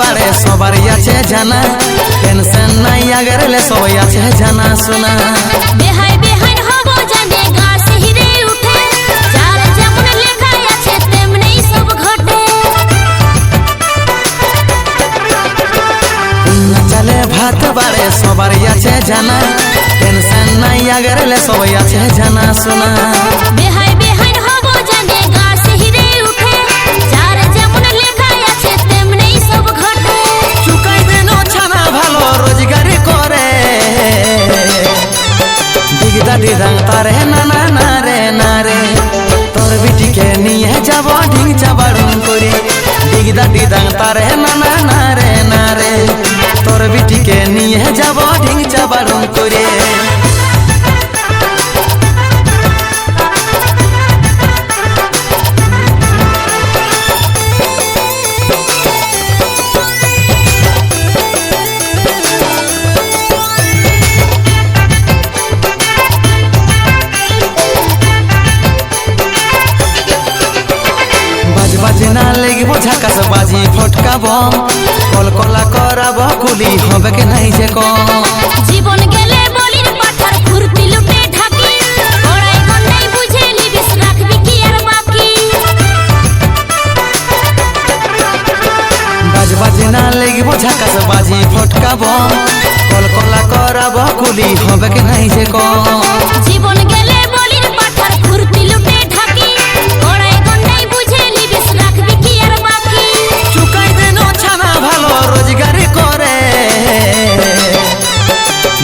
বাড়ে সবারই আছে জানা। টেনশন নাই আগেরলে সবাই আছে জানা শোনা। ভাত বাড়ে সবারই আছে জানা। টেনশন নাই আগেরলে সবাই আছে জানা শোনা। দিগদা দিদাং তারে, না না না রে না রে। তোর বিটিকে নিয়ে যাব ঢিং চাবাড়ুন করে। দিগদা দিদাং তারে, না না কলকলা করাব কুলি হবে কে নাই যে জীবন গেলে বলির পাঠার ফুর্তি লুটে ঢাকি। ওরাই গন্ডাই বুঝে নিবিস রাখবি কি আর বাকি চুকাই দেন ছানা ভালো রোজগারি করে।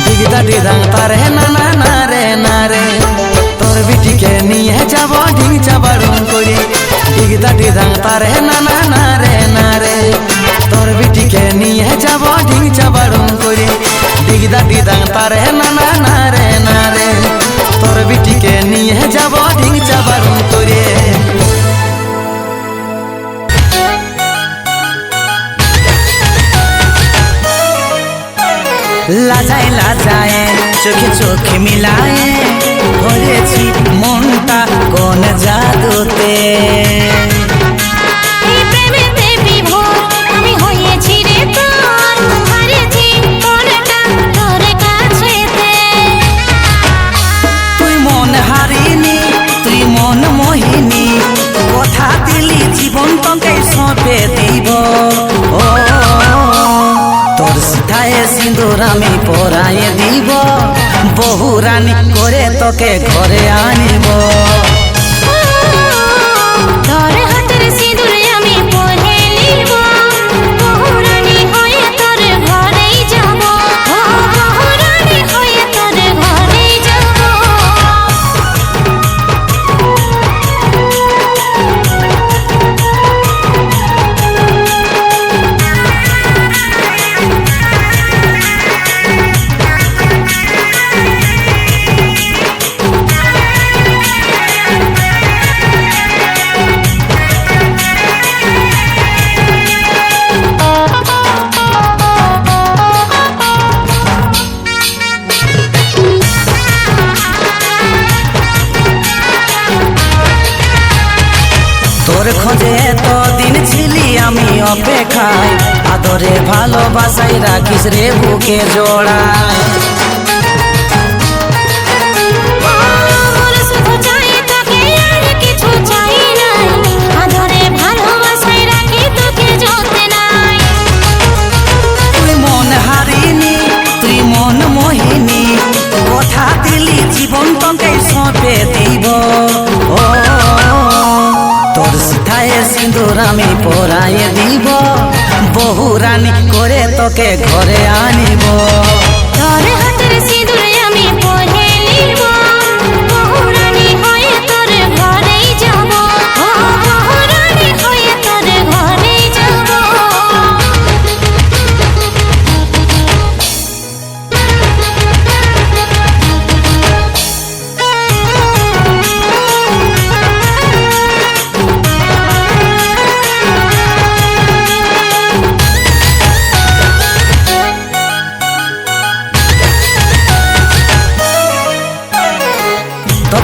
দিগদা দিদাং তারে না না না রে না রে। তোর বিটিকে নিয়ে যাব ঢিং চাবাড়ুন করে দিগদা তারে না না না রে না রে। তোর বিটিকে নিয়ে যাব ঢিং করে দিগদা দিদাং তারে না না না রে না রে তোর বিটিকে নিয়ে যাব ঢিং চাবাড়ুন করে লাজায় লাজায় চোখে চোখে মিলায় ভরেছি মনটা কোন জাদুতে পরায়ে দিব। বহু রানী করে তোকে ঘরে আনিব। তোকে ঘরে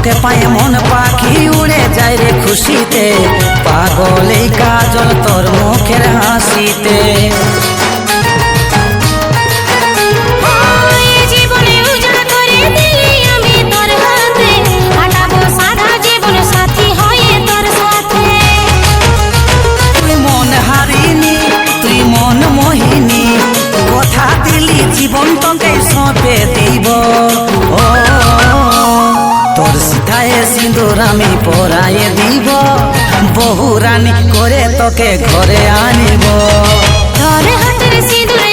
তোকে পায়ে মন পাখি উড়ে যায় রে খুশিতে। পাগল এই কাজল তোর মুখের হাসিতে। তোর আমি পরায়ে দিব বহু রানী করে তোকে ঘরে আনিব। ধরে হাতের সিঁদুরে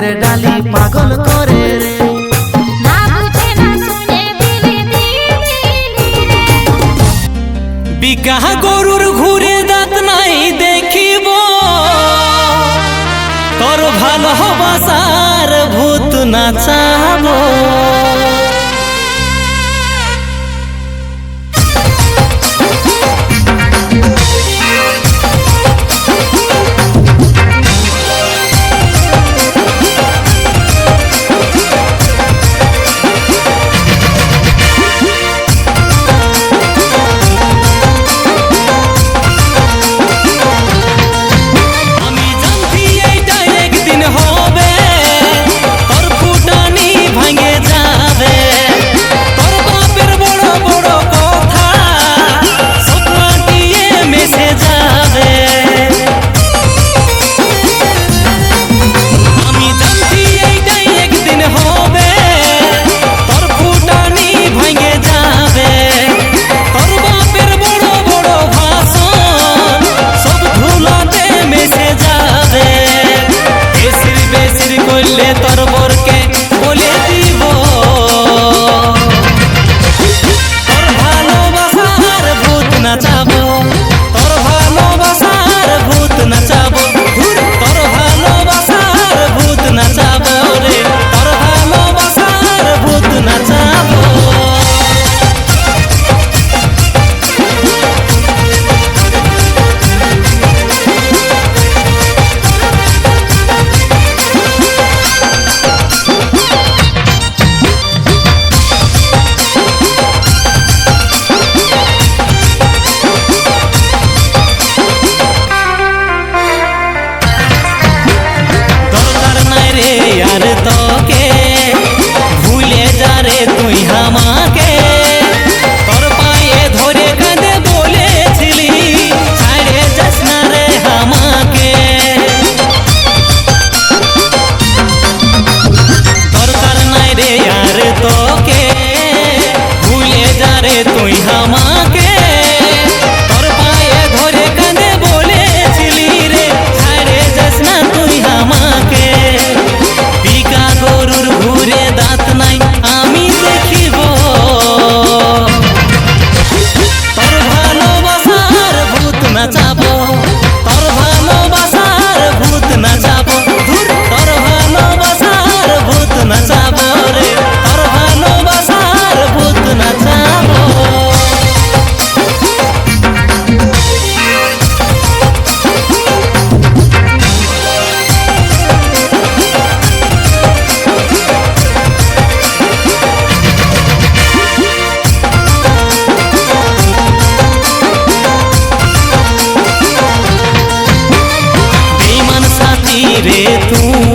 রূপের ডালি পাগল করে রে। না বুঝে না শুনে দিলে দিয়ে দিলি রে। বিকাহ গরুর रे तू